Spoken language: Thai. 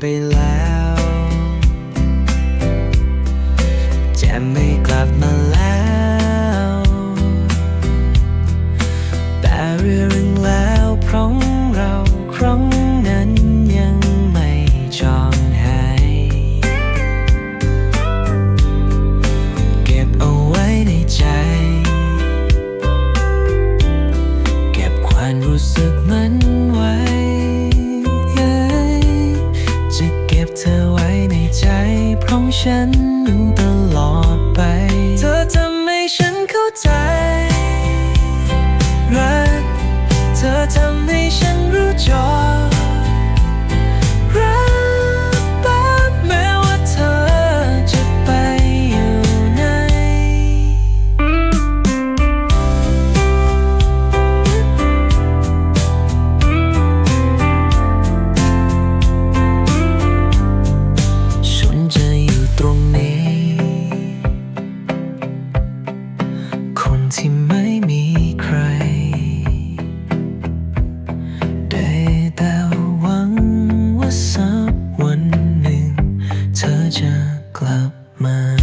ไปแล้ว ของฉันตลอดไป เธอทำให้ฉันเข้าใจ รัก เธอทำให้ฉันรู้จัก จะกลับมา